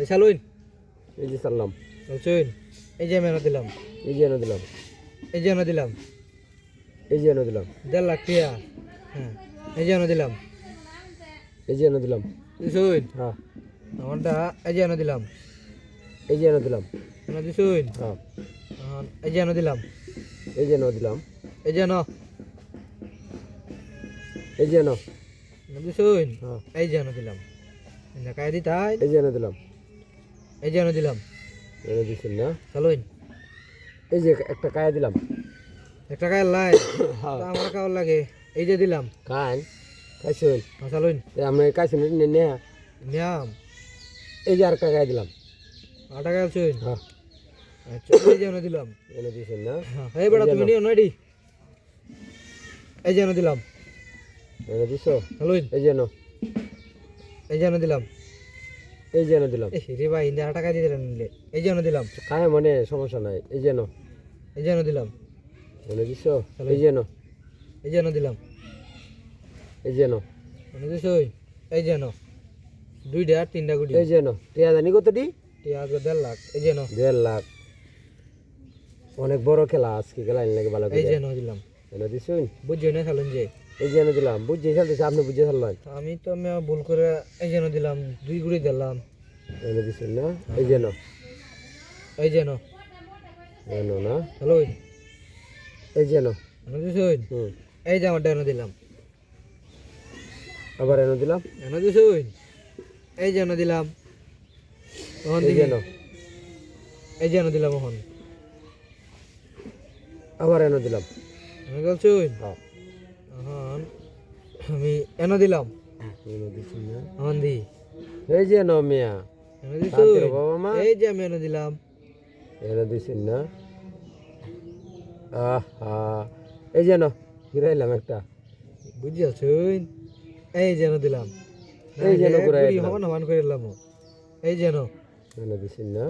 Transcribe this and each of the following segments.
পয়সা লইন এই যে সারলাম বলছুন এই যে মেনো দিলাম এই যে এনে দিলাম এই যে এনে দিলাম এই যে এনে দিলাম দেড় লাখ টিয়া হ্যাঁ এই যে এনে দিলাম এই যে এনে দিলাম দিছুন হ্যাঁ আমারটা এই যে এনে দিলাম এই যে এনে দিলাম এনে দিছুন হ্যাঁ এই যে এনে দিলাম এই যে এনে দিলাম এই যে ন এই যে এনে এনে দিছুন হ্যাঁ এই যে এনে দিলাম এনে কায় দিতাই এই যে এনে দিলাম এই যে এনে দিলাম। এনে দিছেন না? চালুন। এই যে একটা কায়া দিলাম। একটা কায় লাই। হ্যাঁ। আমার কাউর লাগে। এই যে দিলাম। কান। খাইছেন চালুন। আমরা কাইছেন? নে নিয়াম। এই যে আর একটা কায়া দিলাম। আটা কায় চুন হ্যাঁ। আচ্ছা এই যে এনে দিলাম। এনে দিছেন না? হ্যাঁ এই বেটা তুমি নিও নয়ডি। এই যে এনে দিলাম। এনে দিছো? চালুন। এই যে এনো। এই যে এনে দিলাম। এই যে এনে দিলাম এই রে ভাই ইন্দা আটা কায় দিয়ে দিলেন নিলে এই যে এনে দিলাম কায় মানে সমস্যা নাই এই যে এনো এই যে এনে দিলাম এনে দিছো এই যে এনো এই যে এনে দিলাম এই যে এনো এনে দিছো এই যে এনো দুইটা তিনটা গুটি এই যে এনো টিয়া জানি কতটি টিয়া আজকে দেড় লাখ এই যে এনো দেড় লাখ অনেক বড় খেলা আজকে খেলা লাগে ভালো এই যে করে এনো দিলাম এনে দিছুন বুঝছ না চালুন যে এই যে দিলাম বুঝছি খেলতেছে আপনি বুঝে ফেললেন। আমি তো আমি ভুল করে এই যে এনো দিলাম দুই গুড়ি দিলাম। এনে দিছেন না? এই যে এনো। এই যে এনো। এনো না? চালুন এই যে এনে। দিছো এই যে আমারটা এনে দিলাম। আবার এনে দিলাম? এনে দিছো এই যে দিলাম। তখন এই যে এই যে দিলাম এখন আবার এনে দিলাম। এনে গেলছুন হ্যাঁ। এখন আমি এনে দিলাম এনে না দি এই যে এনো মিয়া বাবা মা এই যে আমি এনে দিলাম এনে দিছেন না আহা এই যে এনো হিরাইলাম একটা বুঝি আছুন এই যে দিলাম এই যে এনো ঘুরাই গুড়ি দিলাম। সমান সমান করে দিলাম এই যে এনো দিছেন না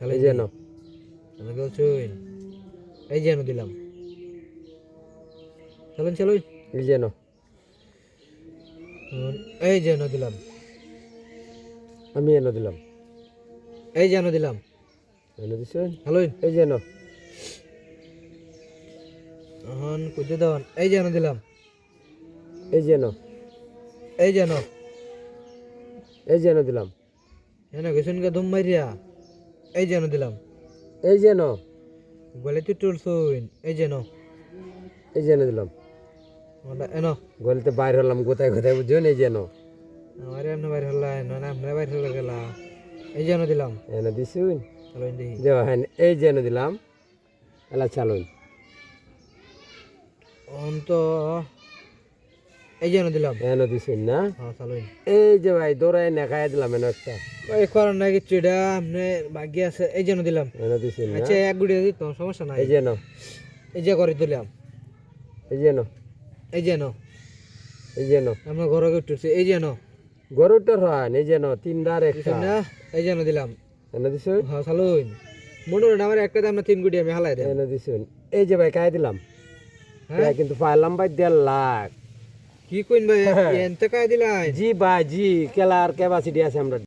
শালা এই যে এনো গেলছুন এই যে দিলাম চলুন চলুন এই যে এনো এখন এই যে এনে দিলাম আমি এনে দিলাম এই যে এনে দিলাম এনে দিছেন হ্যালোইন এই যে এনো এখন কুদে দেওয়ান এই যে এনে দিলাম এই যে এনো এই যে এনো এই যে এনো দিলাম এনে গেছুন কে দুম মারিয়া এই যে এনে দিলাম এই যে এনো গলে তুই টুলছুন এই যে এনো এই যে এনে দিলাম এনো। গলিতে বাইর হলাম কোথায় কোথায় বুঝছেন এই যে এনো। আমার এমনি বাইর হল্লা না এমনি বাইর হল্লা গেলা। এই যে এনে দিলাম। এনে দিছুন? দেখি হ্যাঁ এই যে এনে দিলাম। এলা চালুন। অন তো এই যে এনে দিলাম। এনে দিছুন না? হ্যাঁ এই যে ভাই দৌড়াই নেখাই দিলাম এনে একটা। ওই করার নাই কিচ্ছু এটা আপনি ভাগ্য আছে এই জন্য দিলাম। এনে দিছুন না? আচ্ছা এক গুড়ি দিত সমস্যা নাই। এই যে এনো। এই যে করে দিলাম এই যে এনো। এই যে নো। এই যে এনো আমরা ঘরে উঠতেছি। এই যে নো। গরুটার হয় এই যে এনো তিনটার একটা। না? এই যে নো দিলাম। এনে দিছুন? হ্যাঁ চালুন। মনে হয় আমার একটা দাম না তিন গুটি আমি হালাই দেন এনে দিছুন। এই যে ভাই কাই দিলাম? হ্যাঁ? কিন্তু পাইলাম ভাই দেড় লাখ। কি কইন ভাই? এনতে কাই দিলাই? জি ভাই জি খেলার ক্যাপাসিটি আছে আমরা